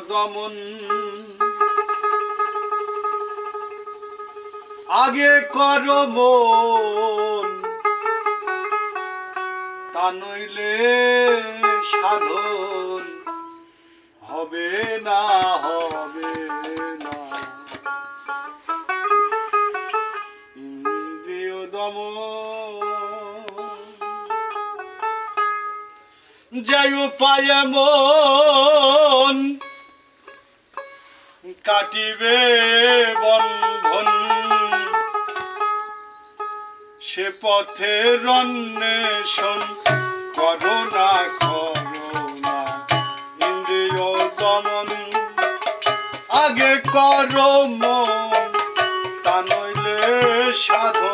দমন। আগে কর তা নইলে সাধন হবে না হবে না। ইন্দ্রিয় যাই উপায় মন। কাটিবে বন্ধন। সে পথে রন্বেষণ করোনা করোনা ইন্দ্রিয় দমন। আগে করো মন, তা নইলে সাধন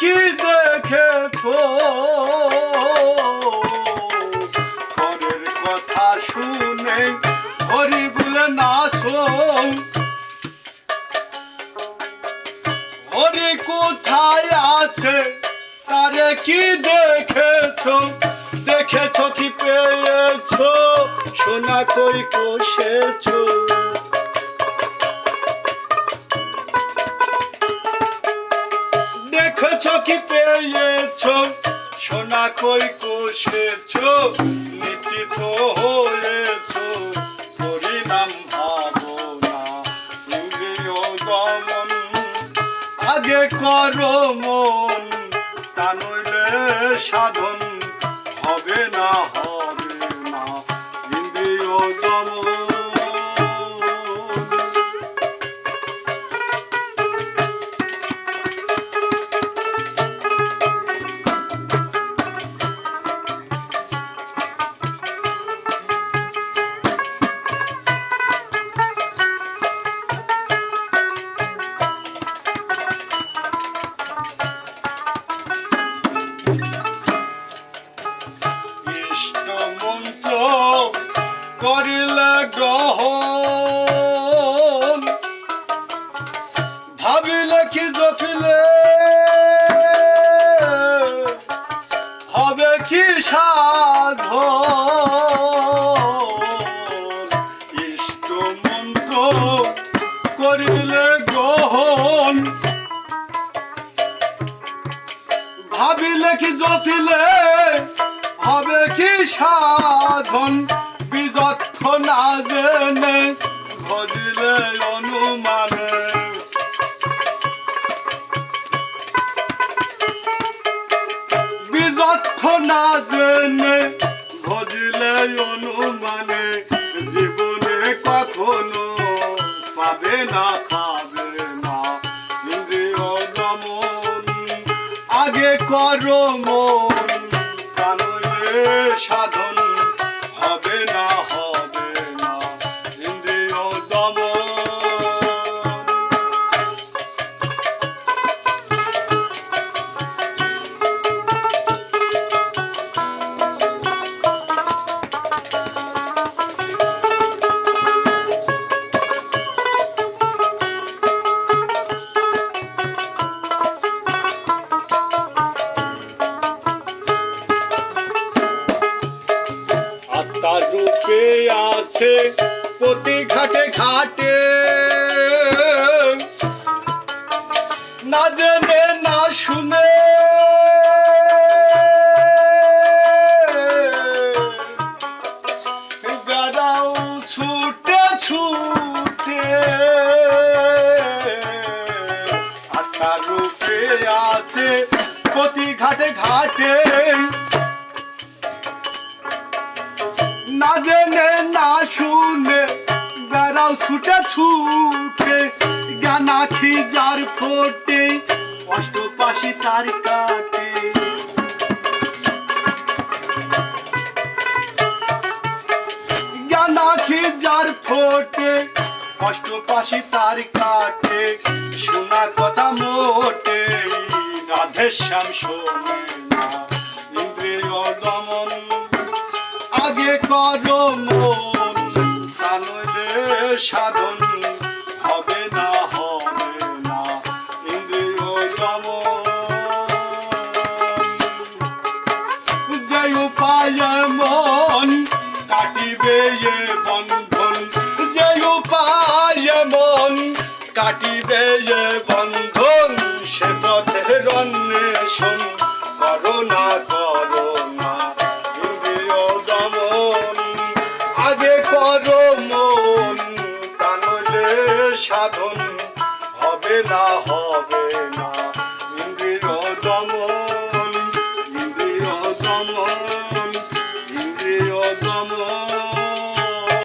কি দেখেছ পরের কথা শুনে হরি বলে নাচো। হরি কোথায় আছে? তারে কি দেখেছ দেখেছ কি পেয়েছ? সোনা কই কষেছো? দেখেছ কি পেয়েছ, সোনা কই কষেছো, নিশ্চিত হয়েছ। পরিণাম ইন্দ্রিয় আগে করো মন, তা নইলে সাধন হবে না করিলে গ্রহণ। ভাবিলে কি জপিলে? হবে কি সাধ ইষ্ট মন্ত্র করিলে গ্রহণ। ভাবিলে কি জপিলে? হবে কি সাধন? না জেনে ভজিলে অনুমানে জীবনে কখনো পাবে না না। আগে করো মন সাধন আত্মার রূপে আছে প্রতি ঘাটে। ঘাটে না জেনে, না শুনে। বেড়াও ছুটে ছুটে। আত্মার রূপে আছে প্রতি ঘাটে ঘাটে। না জেনে, না শুনে, বেড়াও ছুটে ছুটে আখি যার ফোটে, অষ্টপাশি তার কাটে। জ্ঞান আখি যার ফোটে, অষ্টপাশি তার কাটে, শোনা কথা মোটে রাধে শ্যাম শোনে না, ইন্দ্রিয় দমন আগে করো তা নইলে সাধন হবে না হবে না, ইন্দ্রিয় উপায় মন কাটিবে এ বন্ধন যে উপায় মন কাটিবে এ বন্ধন সাধন হবে না হবে।